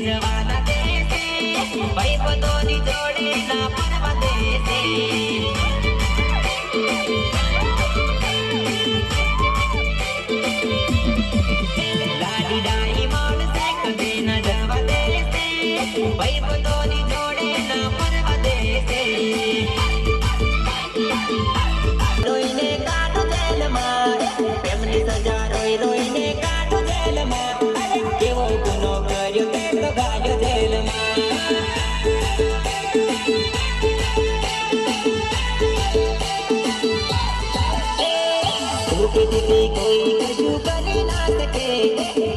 જવાના દેશે ભાઈ બધોની જોડે ના પરવા દેશે લાડી ડાઈ મોડ સેકડે ના જવા દેશે ભાઈ બધોની જોડે ના પરવા દેશે લોઈને કાઢો જેલમાં કશું બને ના